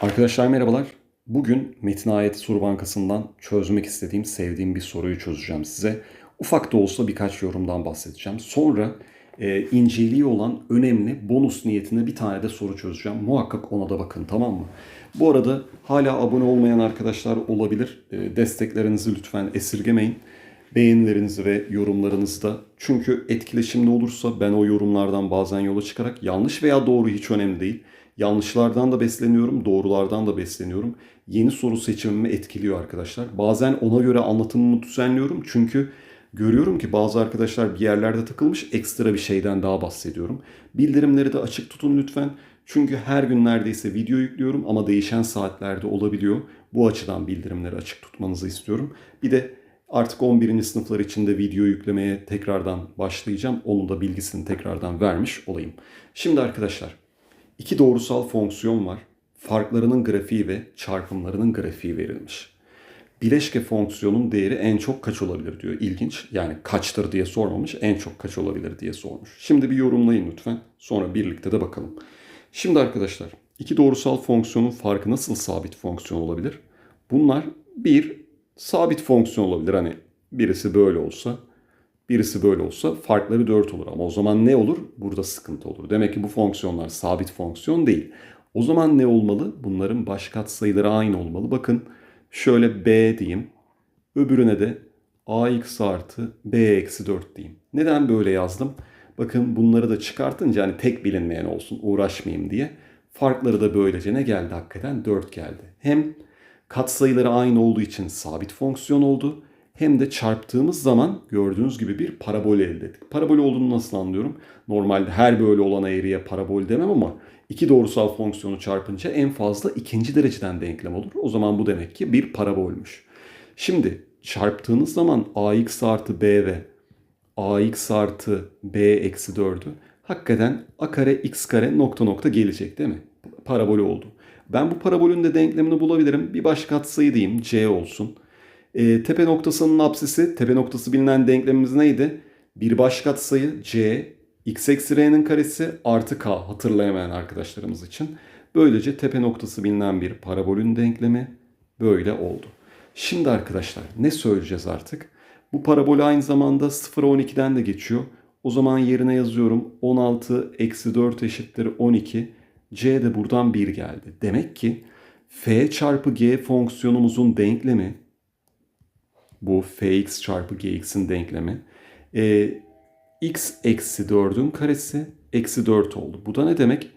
Arkadaşlar merhabalar. Bugün Metin Ayet Soru Bankası'ndan çözmek istediğim, sevdiğim bir soruyu çözeceğim size. Ufak da olsa birkaç yorumdan bahsedeceğim. Sonra e, inceliği olan önemli bonus niyetinde bir tane de soru çözeceğim. Muhakkak ona da bakın tamam mı? Bu arada hala abone olmayan arkadaşlar olabilir. E, desteklerinizi lütfen esirgemeyin. Beğenilerinizi ve yorumlarınızı da. Çünkü etkileşimli olursa ben o yorumlardan bazen yola çıkarak yanlış veya doğru hiç önemli değil. Yanlışlardan da besleniyorum, doğrulardan da besleniyorum. Yeni soru seçimimi etkiliyor arkadaşlar. Bazen ona göre anlatımımı düzenliyorum. Çünkü görüyorum ki bazı arkadaşlar bir yerlerde takılmış ekstra bir şeyden daha bahsediyorum. Bildirimleri de açık tutun lütfen. Çünkü her gün neredeyse video yüklüyorum ama değişen saatlerde olabiliyor. Bu açıdan bildirimleri açık tutmanızı istiyorum. Bir de artık 11. sınıflar için de video yüklemeye tekrardan başlayacağım. Onun da bilgisini tekrardan vermiş olayım. Şimdi arkadaşlar İki doğrusal fonksiyon var. Farklarının grafiği ve çarpımlarının grafiği verilmiş. Bileşke fonksiyonun değeri en çok kaç olabilir diyor. İlginç. Yani kaçtır diye sormamış. En çok kaç olabilir diye sormuş. Şimdi bir yorumlayın lütfen. Sonra birlikte de bakalım. Şimdi arkadaşlar iki doğrusal fonksiyonun farkı nasıl sabit fonksiyon olabilir? Bunlar bir sabit fonksiyon olabilir. Hani birisi böyle olsa birisi böyle olsa farkları 4 olur. Ama o zaman ne olur? Burada sıkıntı olur. Demek ki bu fonksiyonlar sabit fonksiyon değil. O zaman ne olmalı? Bunların baş katsayıları aynı olmalı. Bakın şöyle b diyeyim. Öbürüne de ax artı b eksi 4 diyeyim. Neden böyle yazdım? Bakın bunları da çıkartınca hani tek bilinmeyen olsun uğraşmayayım diye. Farkları da böylece ne geldi hakikaten? 4 geldi. Hem katsayıları aynı olduğu için sabit fonksiyon oldu hem de çarptığımız zaman gördüğünüz gibi bir parabol elde ettik. Parabol olduğunu nasıl anlıyorum? Normalde her böyle olan eğriye parabol demem ama iki doğrusal fonksiyonu çarpınca en fazla ikinci dereceden denklem olur. O zaman bu demek ki bir parabolmüş. Şimdi çarptığınız zaman ax artı b ve ax artı b eksi 4'ü hakikaten a kare x kare nokta nokta gelecek değil mi? Parabol oldu. Ben bu parabolün de denklemini bulabilirim. Bir baş katsayı diyeyim c olsun. E, tepe noktasının apsisi, tepe noktası bilinen denklemimiz neydi? Bir baş katsayı c, x eksi r'nin karesi artı k hatırlayamayan arkadaşlarımız için. Böylece tepe noktası bilinen bir parabolün denklemi böyle oldu. Şimdi arkadaşlar ne söyleyeceğiz artık? Bu parabol aynı zamanda 0'a 12'den de geçiyor. O zaman yerine yazıyorum 16 eksi 4 eşittir 12. C de buradan 1 geldi. Demek ki f çarpı g fonksiyonumuzun denklemi bu fx çarpı gx'in denklemi. E, x eksi 4'ün karesi eksi 4 oldu. Bu da ne demek?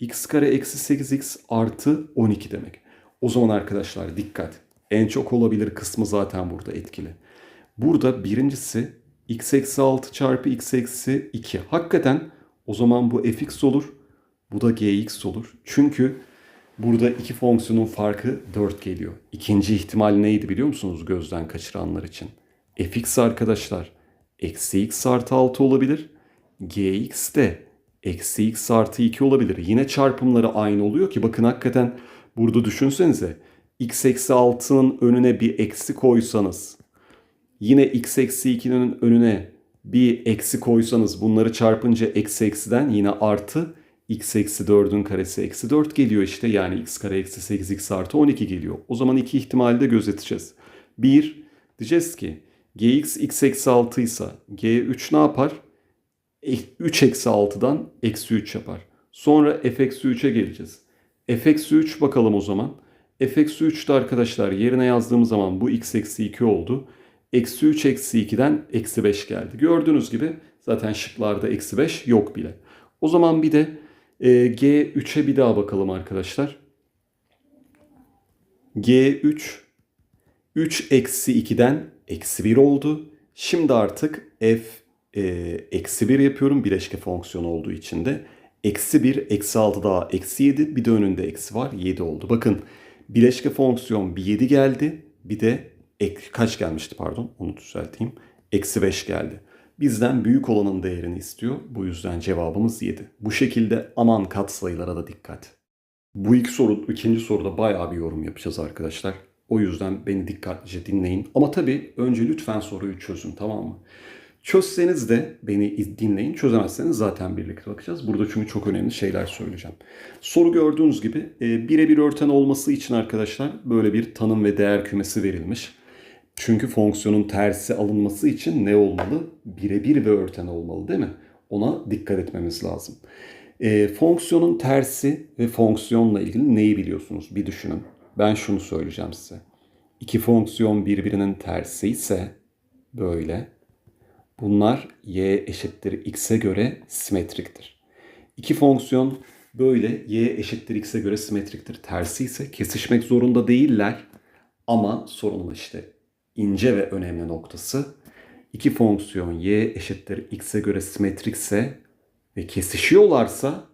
x kare eksi 8x artı 12 demek. O zaman arkadaşlar dikkat. En çok olabilir kısmı zaten burada etkili. Burada birincisi x eksi 6 çarpı x eksi 2. Hakikaten o zaman bu fx olur. Bu da gx olur. Çünkü Burada iki fonksiyonun farkı 4 geliyor. İkinci ihtimal neydi biliyor musunuz gözden kaçıranlar için? fx arkadaşlar eksi x artı 6 olabilir. gx de eksi x artı 2 olabilir. Yine çarpımları aynı oluyor ki bakın hakikaten burada düşünsenize x eksi 6'nın önüne bir eksi koysanız yine x eksi 2'nin önüne bir eksi koysanız bunları çarpınca eksi eksiden yine artı x eksi 4'ün karesi eksi 4 geliyor işte. Yani x kare eksi 8x artı 12 geliyor. O zaman iki ihtimali de gözeteceğiz. 1. Diyeceğiz ki gx x eksi 6 ise g3 ne yapar? 3 eksi 6'dan eksi 3 yapar. Sonra f eksi 3'e geleceğiz. f eksi 3 bakalım o zaman. f eksi 3 de arkadaşlar yerine yazdığımız zaman bu x eksi 2 oldu. Eksi 3 eksi 2'den eksi 5 geldi. Gördüğünüz gibi zaten şıklarda eksi 5 yok bile. O zaman bir de e, G3'e bir daha bakalım arkadaşlar. G3 3 eksi 2'den eksi 1 oldu. Şimdi artık f e, eksi 1 yapıyorum bileşke fonksiyon olduğu için de. Eksi 1, eksi 6 daha eksi 7. Bir de önünde eksi var. 7 oldu. Bakın bileşke fonksiyon bir 7 geldi. Bir de ek, kaç gelmişti pardon onu düzelteyim. Eksi 5 geldi bizden büyük olanın değerini istiyor. Bu yüzden cevabımız 7. Bu şekilde aman katsayılara da dikkat. Bu ilk soru, ikinci soruda bayağı bir yorum yapacağız arkadaşlar. O yüzden beni dikkatlice dinleyin. Ama tabii önce lütfen soruyu çözün tamam mı? Çözseniz de beni dinleyin, çözemezseniz zaten birlikte bakacağız. Burada çünkü çok önemli şeyler söyleyeceğim. Soru gördüğünüz gibi e, birebir örten olması için arkadaşlar böyle bir tanım ve değer kümesi verilmiş. Çünkü fonksiyonun tersi alınması için ne olmalı? Birebir ve örten olmalı değil mi? Ona dikkat etmemiz lazım. E, fonksiyonun tersi ve fonksiyonla ilgili neyi biliyorsunuz? Bir düşünün. Ben şunu söyleyeceğim size. İki fonksiyon birbirinin tersi ise böyle. Bunlar y eşittir x'e göre simetriktir. İki fonksiyon böyle y eşittir x'e göre simetriktir. Tersi ise kesişmek zorunda değiller. Ama sorunun işte ince ve önemli noktası iki fonksiyon y eşittir x'e göre simetrikse ve kesişiyorlarsa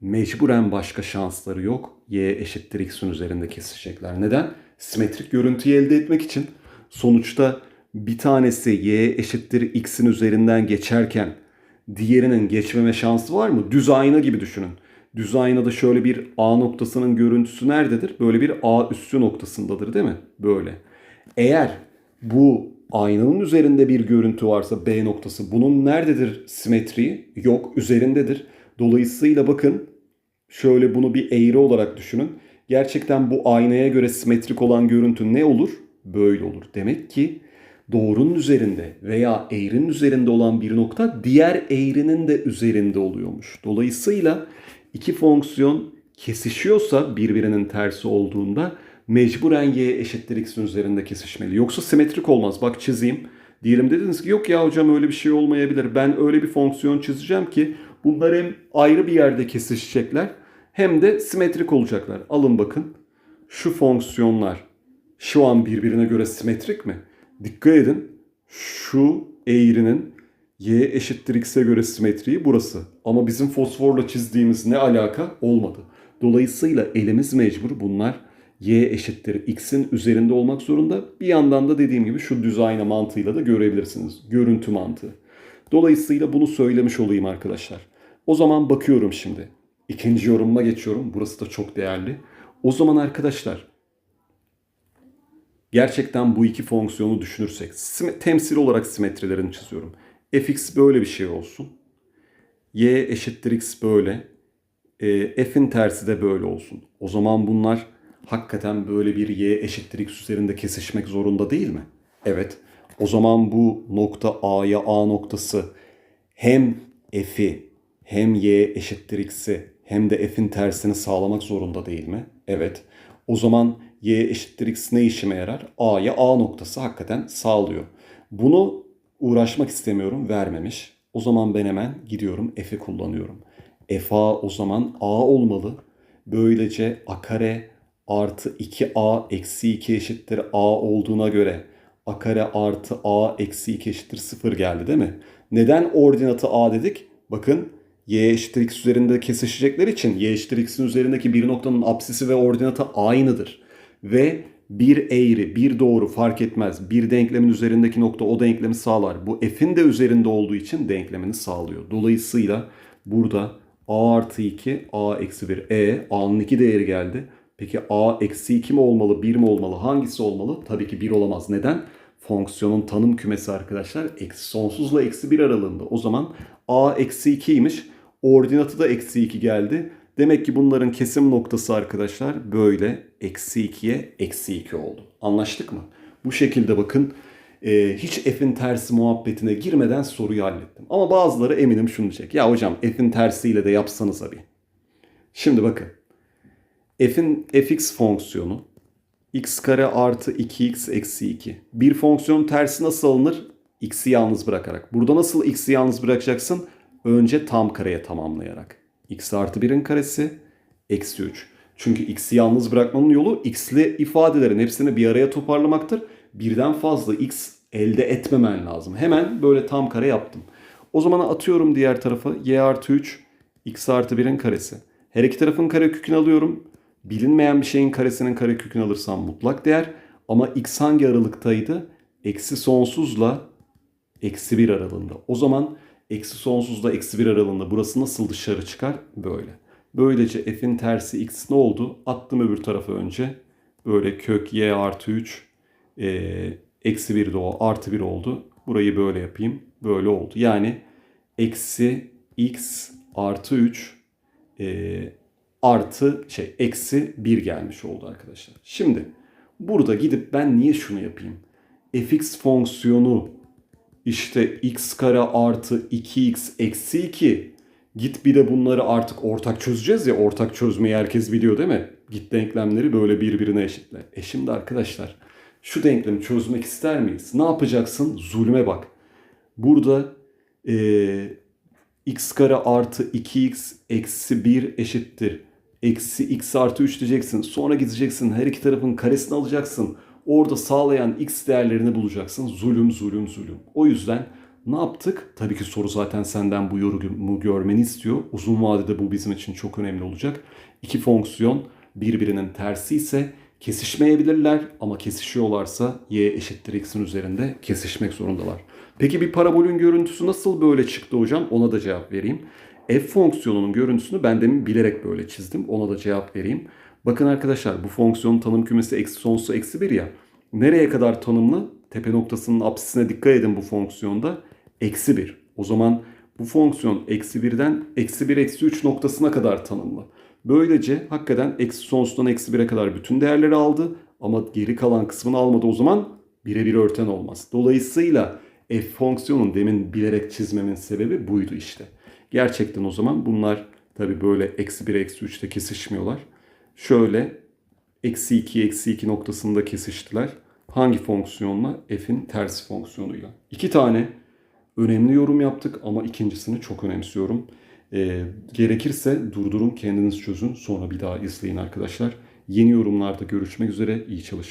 mecburen başka şansları yok. y eşittir x'in üzerinde kesişecekler. Neden? Simetrik görüntüyü elde etmek için sonuçta bir tanesi y eşittir x'in üzerinden geçerken diğerinin geçmeme şansı var mı? Düz ayna gibi düşünün. Düz aynada şöyle bir A noktasının görüntüsü nerededir? Böyle bir A üssü noktasındadır değil mi? Böyle. Eğer bu aynanın üzerinde bir görüntü varsa B noktası bunun nerededir simetriği? Yok üzerindedir. Dolayısıyla bakın şöyle bunu bir eğri olarak düşünün. Gerçekten bu aynaya göre simetrik olan görüntü ne olur? Böyle olur. Demek ki doğrunun üzerinde veya eğrinin üzerinde olan bir nokta diğer eğrinin de üzerinde oluyormuş. Dolayısıyla iki fonksiyon kesişiyorsa birbirinin tersi olduğunda mecburen y eşittir x'in üzerinde kesişmeli. Yoksa simetrik olmaz. Bak çizeyim. Diyelim dediniz ki yok ya hocam öyle bir şey olmayabilir. Ben öyle bir fonksiyon çizeceğim ki bunlar hem ayrı bir yerde kesişecekler hem de simetrik olacaklar. Alın bakın. Şu fonksiyonlar şu an birbirine göre simetrik mi? Dikkat edin. Şu eğrinin y eşittir x'e göre simetriği burası. Ama bizim fosforla çizdiğimiz ne alaka? Olmadı. Dolayısıyla elimiz mecbur bunlar y eşittir x'in üzerinde olmak zorunda. Bir yandan da dediğim gibi şu düz ayna mantığıyla da görebilirsiniz. Görüntü mantığı. Dolayısıyla bunu söylemiş olayım arkadaşlar. O zaman bakıyorum şimdi. İkinci yorumuma geçiyorum. Burası da çok değerli. O zaman arkadaşlar gerçekten bu iki fonksiyonu düşünürsek temsil olarak simetrilerini çiziyorum. fx böyle bir şey olsun. y eşittir x böyle. E, f'in tersi de böyle olsun. O zaman bunlar hakikaten böyle bir y eşittir x üzerinde kesişmek zorunda değil mi? Evet. O zaman bu nokta A'ya A noktası hem f'i hem y eşittir x'i hem de f'in tersini sağlamak zorunda değil mi? Evet. O zaman y eşittir x ne işime yarar? A'ya A noktası hakikaten sağlıyor. Bunu uğraşmak istemiyorum vermemiş. O zaman ben hemen gidiyorum f'i kullanıyorum. FA o zaman A olmalı. Böylece a kare artı 2a eksi 2 eşittir a olduğuna göre a kare artı a eksi 2 eşittir 0 geldi değil mi? Neden ordinatı a dedik? Bakın y eşittir x üzerinde kesişecekler için y eşittir x'in üzerindeki bir noktanın apsisi ve ordinatı aynıdır. Ve bir eğri, bir doğru fark etmez. Bir denklemin üzerindeki nokta o denklemi sağlar. Bu f'in de üzerinde olduğu için denklemini sağlıyor. Dolayısıyla burada a artı 2, a eksi 1, e, a'nın 2 değeri geldi. Peki a eksi 2 mi olmalı 1 mi olmalı hangisi olmalı? Tabii ki 1 olamaz. Neden? Fonksiyonun tanım kümesi arkadaşlar eksi sonsuzla eksi 1 aralığında. O zaman a eksi 2'ymiş. Ordinatı da eksi 2 geldi. Demek ki bunların kesim noktası arkadaşlar böyle eksi 2'ye eksi 2 oldu. Anlaştık mı? Bu şekilde bakın e, hiç f'in tersi muhabbetine girmeden soruyu hallettim. Ama bazıları eminim şunu diyecek. Ya hocam f'in tersiyle de yapsanız abi. Şimdi bakın f'in fx fonksiyonu x kare artı 2x eksi 2. Bir fonksiyon tersi nasıl alınır? x'i yalnız bırakarak. Burada nasıl x'i yalnız bırakacaksın? Önce tam kareye tamamlayarak. x artı 1'in karesi eksi 3. Çünkü x'i yalnız bırakmanın yolu x'li ifadelerin hepsini bir araya toparlamaktır. Birden fazla x elde etmemen lazım. Hemen böyle tam kare yaptım. O zaman atıyorum diğer tarafa y artı 3 x artı 1'in karesi. Her iki tarafın kare kökünü alıyorum bilinmeyen bir şeyin karesinin karekökünü alırsam mutlak değer. Ama x hangi aralıktaydı? Eksi sonsuzla eksi 1 aralığında. O zaman eksi sonsuzla eksi 1 aralığında burası nasıl dışarı çıkar? Böyle. Böylece f'in tersi x ne oldu? Attım öbür tarafa önce. Böyle kök y artı 3 e, eksi 1 de o artı 1 oldu. Burayı böyle yapayım. Böyle oldu. Yani eksi x artı 3 e, artı şey eksi 1 gelmiş oldu arkadaşlar. Şimdi burada gidip ben niye şunu yapayım? fx fonksiyonu işte x kare artı 2x eksi 2 git bir de bunları artık ortak çözeceğiz ya ortak çözmeyi herkes biliyor değil mi? Git denklemleri böyle birbirine eşitle. E şimdi arkadaşlar şu denklemi çözmek ister miyiz? Ne yapacaksın? Zulme bak. Burada eee x kare artı 2x eksi 1 eşittir. Eksi x artı 3 diyeceksin. Sonra gideceksin her iki tarafın karesini alacaksın. Orada sağlayan x değerlerini bulacaksın. Zulüm zulüm zulüm. O yüzden ne yaptık? Tabii ki soru zaten senden bu yorumu görmeni istiyor. Uzun vadede bu bizim için çok önemli olacak. İki fonksiyon birbirinin tersi ise kesişmeyebilirler ama kesişiyorlarsa y eşittir x'in üzerinde kesişmek zorundalar. Peki bir parabolün görüntüsü nasıl böyle çıktı hocam? Ona da cevap vereyim. F fonksiyonunun görüntüsünü ben demin bilerek böyle çizdim. Ona da cevap vereyim. Bakın arkadaşlar bu fonksiyonun tanım kümesi eksi sonsuza eksi 1 ya. Nereye kadar tanımlı? Tepe noktasının apsisine dikkat edin bu fonksiyonda. Eksi 1. O zaman bu fonksiyon eksi 1'den eksi 1 eksi 3 noktasına kadar tanımlı. Böylece hakikaten eksi sonsuzdan eksi 1'e kadar bütün değerleri aldı. Ama geri kalan kısmını almadı o zaman birebir örten olmaz. Dolayısıyla f fonksiyonun demin bilerek çizmemin sebebi buydu işte. Gerçekten o zaman bunlar tabi böyle eksi 1 eksi 3'te kesişmiyorlar. Şöyle eksi 2 eksi 2 noktasında kesiştiler. Hangi fonksiyonla? F'in tersi fonksiyonuyla. İki tane önemli yorum yaptık ama ikincisini çok önemsiyorum. Ee, gerekirse durdurun kendiniz çözün sonra bir daha izleyin arkadaşlar. Yeni yorumlarda görüşmek üzere iyi çalışmalar.